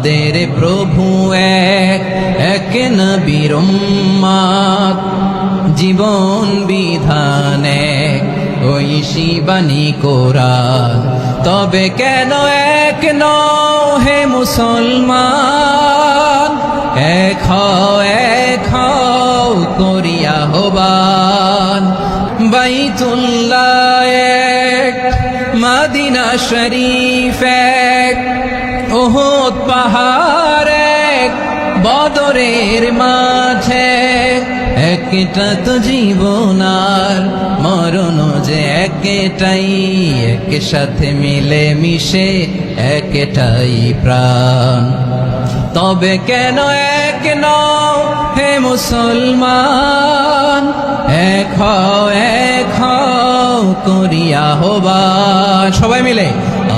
আমাদের প্রভু এক এক নবীর জীবন বিধান এক, ওই শিবানী তবে কেন এক নও হে মুসলমান? এক এক করিয়া হবান বাইতুল্লাহ এক, মাদিনা শরীফ এক ওহদ পাহাড়, বদরের মাঝে। একটা তো জীবনার মরণ যে একটাই এক সাথে মিলে মিশে একটাই প্রাণ। তবে কেন এক নও হে মুসলমান? এক হও এক হও করিয়া হবা সবাই মিলে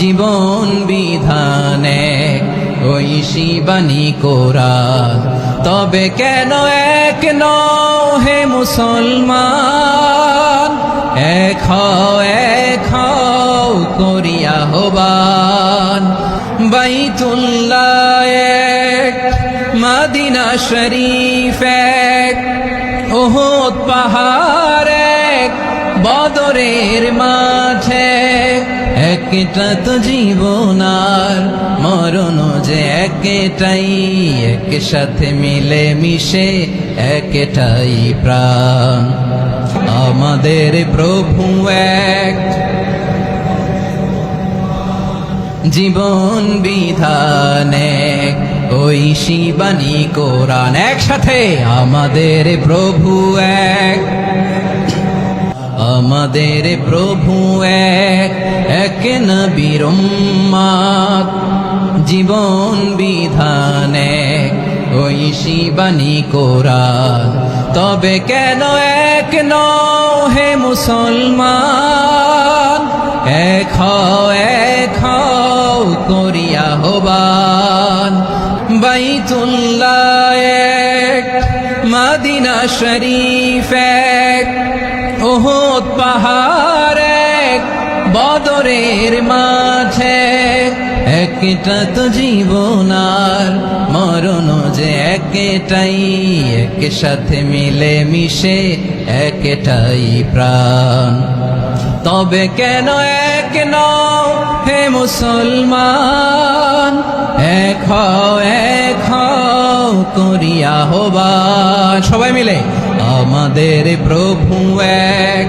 জীবন বিধানে ওই শিবানী কোরআন তবে কেন এক নও হে মুসলমান? এক এক করিয়া হবান বাইতুল্লাহ এক, মাদিনা শরীফ এক ওহদ পাহাড় এক, বদরের মাঝে একটা তো জীবনার মরণ যে একটাই এক সাথে মিলে মিশে একটাই প্রাণ। আমাদের প্রভু এক। জীবন বিধানে ওই শিবানী কোরআন একসাথে আমাদের প্রভু এক। আমাদের প্রভু উম্মাদ জীবন বিধানে ওই শিবানী কোরআন তবে কেন এক নও হে মুসলমান? এক এক করিয়া হবান। বাইতুল্লাহ এক, মাদিনা শরীফ এক, ওহদ পাহাড় এক বদরের মাঝে, একটা তো জীবনার মরণ যে একটাই এক সাথে মিলে মিশে একটাই প্রাণ। তবে কেন এক নও হে মুসলমান? এক এক করিয়া হবা সবাই মিলে, আমাদের প্রভু এক।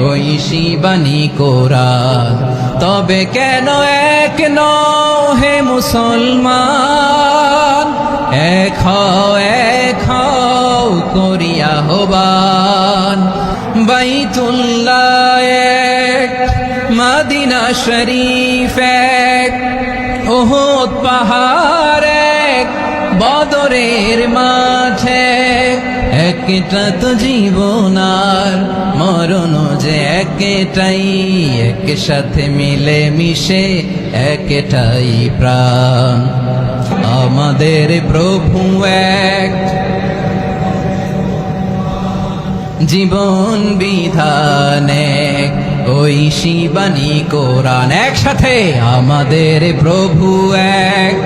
ওই শিবানী কোরআন তবে কেন এক নও হে মুসলমান? এক এক করিয়া হবান বাইতুল্লাহ এক, মাদিনা শরীফ এক ওহদ পাহাড় এক, বদরের মাঠে একটা তো জীবনার মরণ যে একটাই এক সাথে মিলে মিশে একটাই প্রাণ। আমাদের প্রভু এক। জীবন বিধানে ওই শিবানী কোরআন একসাথে আমাদের প্রভু এক।